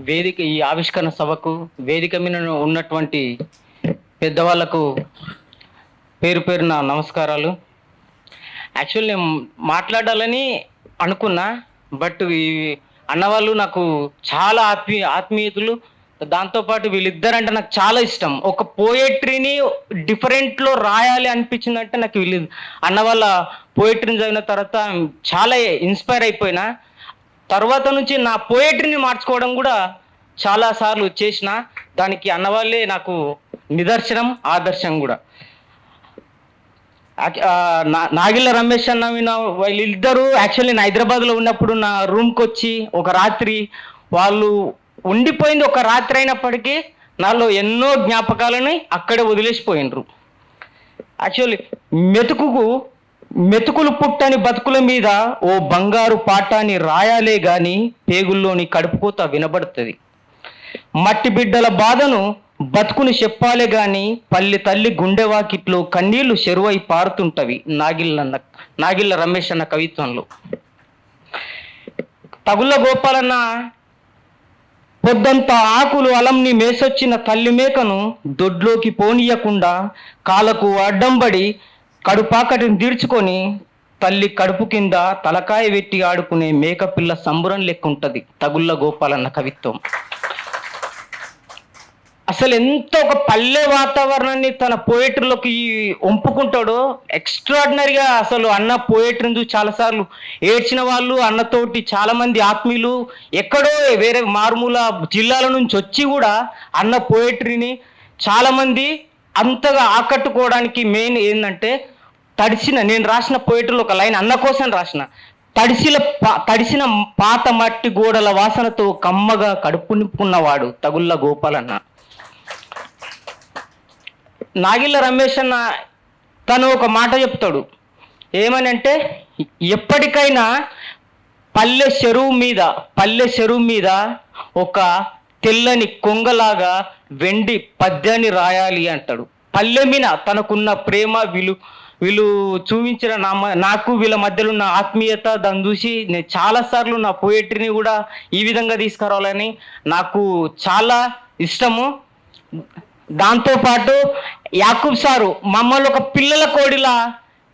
వేదిక ఈ ఆవిష్కరణ సభకు వేదిక మీద ఉన్నటువంటి పెద్దవాళ్ళకు పేరు పేరున నమస్కారాలు. యాక్చువల్ నేను మాట్లాడాలని అనుకున్నా బట్ ఈ అన్నవాళ్ళు నాకు చాలా ఆత్మీ ఆత్మీయతలు. దాంతోపాటు వీళ్ళిద్దరంటే నాకు చాలా ఇష్టం. ఒక పోయట్రీని డిఫరెంట్లో రాయాలి అనిపించిందంటే నాకు వీళ్ళు అన్న వాళ్ళ పోయట్రీని చదివిన తర్వాత చాలా ఇన్స్పైర్ అయిపోయినా. తర్వాత నుంచి నా పోయట్రీని మార్చుకోవడం కూడా చాలా సార్లు చేసిన దానికి అన్నవాళ్ళే నాకు నిదర్శనం ఆదర్శం కూడా. నాగిల్ల నా- రమేష్ అన్న వీళ్ళిద్దరూ యాక్చువల్లీ నేను హైదరాబాద్లో ఉన్నప్పుడు నా రూమ్కి వచ్చి ఒక రాత్రి వాళ్ళు ఉండిపోయింది ఒక రాత్రి అయినప్పటికీ నాలో ఎన్నో జ్ఞాపకాలని అక్కడే వదిలేసిపోయినరు. యాక్చువల్లీ మెతుకుకు మెతుకులు పుట్టని బతుకుల మీద ఓ బంగారు పాఠాన్ని రాయాలే గాని పేగుల్లోని కడుపుకోత వినబడుతుంది. మట్టి బిడ్డల బాధను బతుకుని చెప్పాలే గాని పల్లె తల్లి గుండెవాకిట్లో కన్నీళ్ళు చెరువై పారుతుంటవి నాగిళ్ళన్న నాగిళ్ళ రమేష్ అన్న కవిత్వంలో. తగుళ్ళ గోపాలన్న పొద్దంతా ఆకులు అలంని మేసొచ్చిన తల్లి మేకను దొడ్లోకి పోనీయకుండా కాలకు అడ్డంబడి కడుపాకటిని తీర్చుకొని తల్లి కడుపు కింద తలకాయ వెట్టి ఆడుకునే మేకపిల్ల సంబురం లెక్కుంటది తగుళ్ళ గోపాలన్న కవిత్వం. అసలు ఎంత ఒక పల్లె వాతావరణాన్ని తన పోయేటర్లోకి ఒంపుకుంటాడో ఎక్స్ట్రాడినరీగా అసలు అన్న పోయేటర్ని చూసి చాలాసార్లు ఏడ్చిన వాళ్ళు అన్నతోటి చాలామంది ఆత్మీయులు ఎక్కడో వేరే మారుమూల జిల్లాల నుంచి వచ్చి కూడా అన్న పోయేటరీని చాలామంది అంతగా ఆకట్టుకోవడానికి మెయిన్ ఏంటంటే తడిసిన నేను రాసిన పోయేటర్లో ఒక లైన్ అన్న కోసం రాసిన. తడిసిన తడిసిన పాత మట్టి గోడల వాసనతో కమ్మగా కడుపు నింపుకున్నవాడు తగుళ్ళ గోపాలన్న. నాగిళ్ళ రమేష్ అన్న తను ఒక మాట చెప్తాడు. ఏమని అంటే ఎప్పటికైనా పల్లె చెరువు మీద పల్లె చెరువు మీద ఒక తెల్లని కొంగలాగా వెండి పద్యాన్ని రాయాలి అంటాడు. పల్లె మీద తనకున్న ప్రేమ విలు వీళ్ళు చూపించిన నా నాకు వీళ్ళ మధ్యలో ఉన్న ఆత్మీయత దాన్ని చూసి నేను చాలాసార్లు నా పోయేట్రీని కూడా ఈ విధంగా తీసుకురావాలని నాకు చాలా ఇష్టము. దాంతోపాటు యాకూబ్ సారు మమ్మల్ని ఒక పిల్లల కోడిలా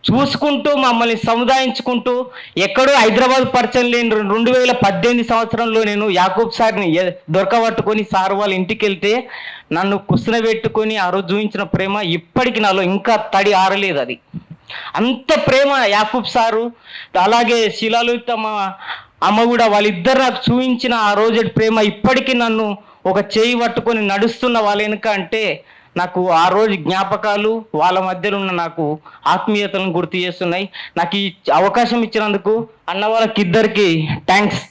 చూసుకుంటూ మమ్మల్ని సముదాయించుకుంటూ ఎక్కడో హైదరాబాద్ పరిచయం లేని రెండు వేల పద్దెనిమిది సంవత్సరంలో నేను యాకూబ్ సార్ని దొరకబట్టుకొని సార్ వాళ్ళ ఇంటికి వెళ్తే నన్ను కుసిన పెట్టుకొని ఆ రోజు చూపించిన ప్రేమ ఇప్పటికి నాలో ఇంకా తడి ఆరలేదు అది. అంత ప్రేమ యాకూబ్ సారు. అలాగే శిలాలుత తమ అమ్మ కూడా వాళ్ళిద్దరు నాకు చూపించిన ఆ రోజు ప్రేమ ఇప్పటికీ నన్ను ఒక చేయి పట్టుకొని నడుస్తున్న వాళ్ళ వెనుక అంటే నాకు ఆ రోజు జ్ఞాపకాలు వాళ్ళ మధ్యలో ఉన్న నాకు ఆత్మీయతలను గుర్తు చేస్తున్నాయి. నాకు ఈ అవకాశం ఇచ్చినందుకు అన్న వాళ్ళకి ఇద్దరికి థ్యాంక్స్